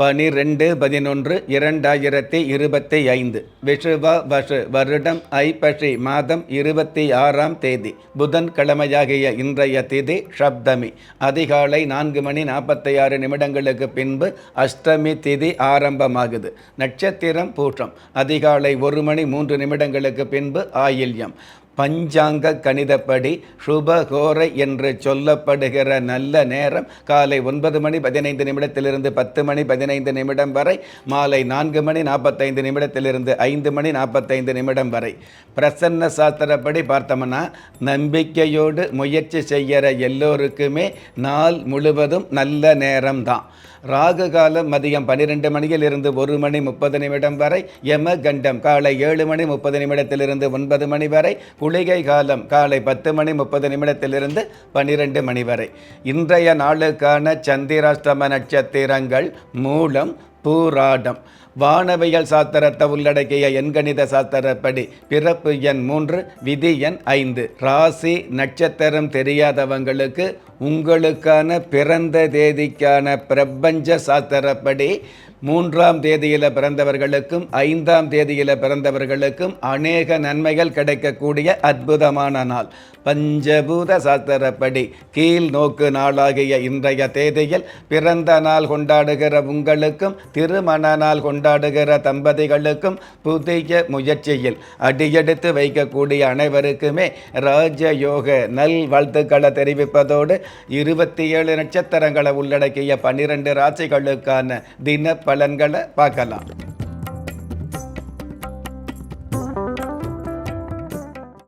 பனிரெண்டு பதினொன்று இரண்டாயிரத்தி இருபத்தி ஐந்து விஷுவ வஷு வருடம் ஐப்பசி மாதம் இருபத்தி ஆறாம் தேதி. புதன்கிழமையாகிய இன்றைய திதி ஷப்தமி அதிகாலை நான்கு மணி நாற்பத்தி ஆறு நிமிடங்களுக்கு பின்பு அஷ்டமி திதி ஆரம்பமாகுது. நட்சத்திரம் பூஷம் அதிகாலை ஒரு மணி மூன்று நிமிடங்களுக்கு பின்பு ஆயில்யம். பஞ்சாங்க கணிதப்படி சுபகோரை என்று சொல்லப்படுகிற நல்ல நேரம் காலை ஒன்பது மணி பதினைந்து நிமிடத்திலிருந்து பத்து மணி பதினைந்து நிமிடம் வரை மாலை நான்கு மணி நாற்பத்தைந்து நிமிடத்திலிருந்து ஐந்து மணி நாற்பத்தைந்து நிமிடம் வரை. பிரசன்ன சாஸ்திரப்படி பார்த்தோம்னா நம்பிக்கையோடு முயற்சி செய்கிற எல்லோருக்குமே நாள் முழுவதும் நல்ல நேரம்தான் ராகு காலம் மதியம் பன்னிரெண்டு மணியிலிருந்து ஒரு மணி முப்பது நிமிடம் வரை யம கண்டம் காலை ஏழு மணி முப்பது நிமிடத்திலிருந்து ஒன்பது மணி வரை குளிகை காலம் காலை பத்து மணி முப்பது நிமிடத்திலிருந்து பன்னிரெண்டு மணி வரை. இன்றைய நாளுக்கான சந்திராஷ்டம நட்சத்திரங்கள் மூலம் பூராடம். வானவியல் சாஸ்திரத்தை உள்ளடக்கிய எண்கணித சாஸ்திரப்படி பிறப்பு எண் மூன்று விதி எண் ஐந்து. ராசி நட்சத்திரம் தெரியாதவங்களுக்கு உங்களுக்கான பிறந்த தேதிக்கான பிரபஞ்ச சாஸ்திரப்படி மூன்றாம் தேதியில் பிறந்தவர்களுக்கும் ஐந்தாம் தேதியில் பிறந்தவர்களுக்கும் அநேக நன்மைகள் கிடைக்கக்கூடிய அற்புதமான நாள். பஞ்சபூத சாஸ்திரப்படி கீழ் நோக்கு நாளாகிய இன்றைய தேதியில் பிறந்த நாள் கொண்டாடுகிற உங்களுக்கும் திருமண நாள் கொண்டாடுகிற தம்பதிகளுக்கும் புதிய முயற்சியில் அடியெடுத்து வைக்கக்கூடிய அனைவருக்குமே ராஜயோக நல் வாழ்த்துக்களை தெரிவிப்பதோடு இருபத்தி ஏழு நட்சத்திரங்களை உள்ளடக்கிய பன்னிரண்டு ராசிகளுக்கான தின பலன்களை பார்க்கலாம்.